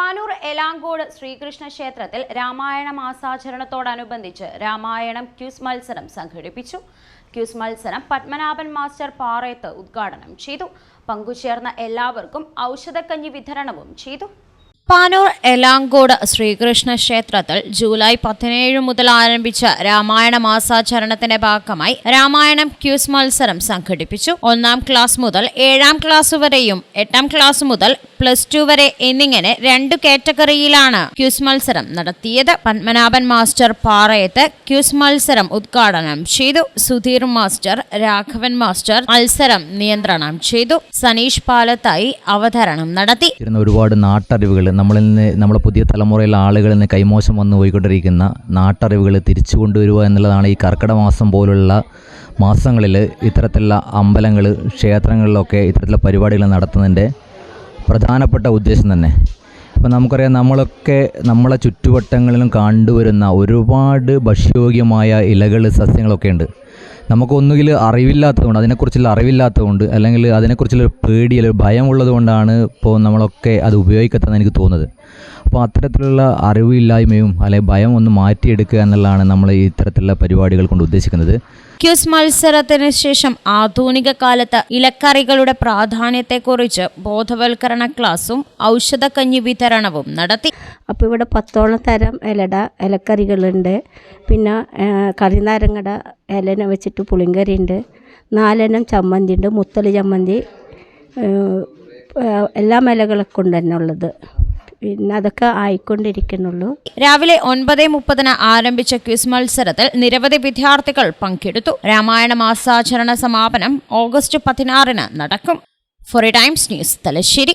പാനൂർ എലാങ്കോട് ശ്രീകൃഷ്ണ ക്ഷേത്രത്തിൽ രാമായണ മാസാചരണത്തോടനുബന്ധിച്ച് രാമായണം ക്യൂസ് മത്സരം സംഘടിപ്പിച്ചു. ക്യൂസ് മത്സരം പത്മനാഭൻ മാസ്റ്റർ പാറയത്ത് ഉദ്ഘാടനം ചെയ്തു. പങ്കുചേർന്ന എല്ലാവർക്കും ഔഷധക്കഞ്ഞി വിതരണവും ചെയ്തു. പാനൂർ എലാങ്കോട് ശ്രീകൃഷ്ണ ക്ഷേത്രത്തിൽ ജൂലൈ പതിനേഴ് മുതൽ ആരംഭിച്ച രാമായണ മാസാചരണത്തിന്റെ ഭാഗമായി രാമായണം ക്യൂസ് മത്സരം സംഘടിപ്പിച്ചു. ഒന്നാം ക്ലാസ് മുതൽ ഏഴാം ക്ലാസ് വരെയും എട്ടാം ക്ലാസ് മുതൽ പ്ലസ് ടു വരെ എന്നിങ്ങനെ രണ്ട് കാറ്റഗറിയിലാണ് ക്യൂസ് മത്സരം നടത്തിയത്. പത്മനാഭൻ മാസ്റ്റർ പാറയത്ത് ക്യൂസ് മത്സരം ഉദ്ഘാടനം ചെയ്തു. സുധീർ മാസ്റ്റർ രാഘവൻ മാസ്റ്റർ മത്സരം നിയന്ത്രണം ചെയ്തു. സനീഷ് പാലത്തായി അവതരണം നടത്തി. ഒരുപാട് നാട്ടറിവുകൾ നമ്മളിൽ നിന്ന് നമ്മളെ പുതിയ തലമുറയിലെ ആളുകളിൽ നിന്ന് കൈമോശം വന്നു പോയിക്കൊണ്ടിരിക്കുന്ന നാട്ടറിവുകൾ തിരിച്ചു കൊണ്ടുവരിക എന്നുള്ളതാണ് ഈ കർക്കിടക മാസം പോലുള്ള മാസങ്ങളിൽ ഇത്തരത്തിലുള്ള അമ്പലങ്ങൾ ക്ഷേത്രങ്ങളിലൊക്കെ ഇത്തരത്തിലുള്ള പരിപാടികൾ നടത്തുന്നതിന്റെ പ്രധാനപ്പെട്ട ഉദ്ദേശം തന്നെ. ഇപ്പം നമുക്കറിയാം നമ്മളൊക്കെ നമ്മളെ ചുറ്റുവട്ടങ്ങളിലും കണ്ടുവരുന്ന ഒരുപാട് ഭക്ഷ്യയോഗ്യമായ ഇലകൾ സസ്യങ്ങളൊക്കെ ഉണ്ട്. നമുക്കൊന്നുകിൽ അറിവില്ലാത്തതുകൊണ്ട് അതിനെക്കുറിച്ചുള്ള അറിവില്ലാത്തതുകൊണ്ട് അല്ലെങ്കിൽ അതിനെക്കുറിച്ചുള്ള പേടി അല്ലെങ്കിൽ ഭയമുള്ളത് കൊണ്ടാണ് ഇപ്പോൾ നമ്മളൊക്കെ അത് ഉപയോഗിക്കത്തെന്ന് എനിക്ക് തോന്നുന്നത്. അപ്പോൾ അത്തരത്തിലുള്ള അറിവില്ലായ്മയും അല്ലെങ്കിൽ ഭയം ഒന്ന് മാറ്റിയെടുക്കുക എന്നുള്ളതാണ് നമ്മൾ ഇത്തരത്തിലുള്ള പരിപാടികൾ കൊണ്ട് ഉദ്ദേശിക്കുന്നത്. ക്യൂസ് മത്സരത്തിന് ശേഷം ആധുനിക കാലത്ത് ഇലക്കറികളുടെ പ്രാധാന്യത്തെക്കുറിച്ച് ബോധവൽക്കരണ ക്ലാസും ഔഷധക്കഞ്ഞി വിതരണവും നടത്തി. അപ്പോൾ ഇവിടെ പത്തോളം തരം ഇലട ഇലക്കറികളുണ്ട്. പിന്നെ കറിനാരങ്ങട ഇലനെ വെച്ചിട്ട് പുളിങ്കറി ഉണ്ട് നാലെണ്ണം ചമ്മന്തി ഉണ്ട് മുത്തലി ചമ്മന്തി എല്ലാ മലകളൊക്കെ ഉണ്ട് തന്നെ ഉള്ളത്. അതൊക്കെ ആയിക്കൊണ്ടിരിക്കുന്നുള്ളൂ. രാവിലെ ഒൻപത് മുപ്പതിന് ആരംഭിച്ച ക്വിസ് മത്സരത്തിൽ നിരവധി വിദ്യാർത്ഥികൾ പങ്കെടുത്തു. രാമായണ മാസാചരണ സമാപനം ഓഗസ്റ്റ് പതിനാറിന് നടക്കും. ഫോറി Times News Thalassery.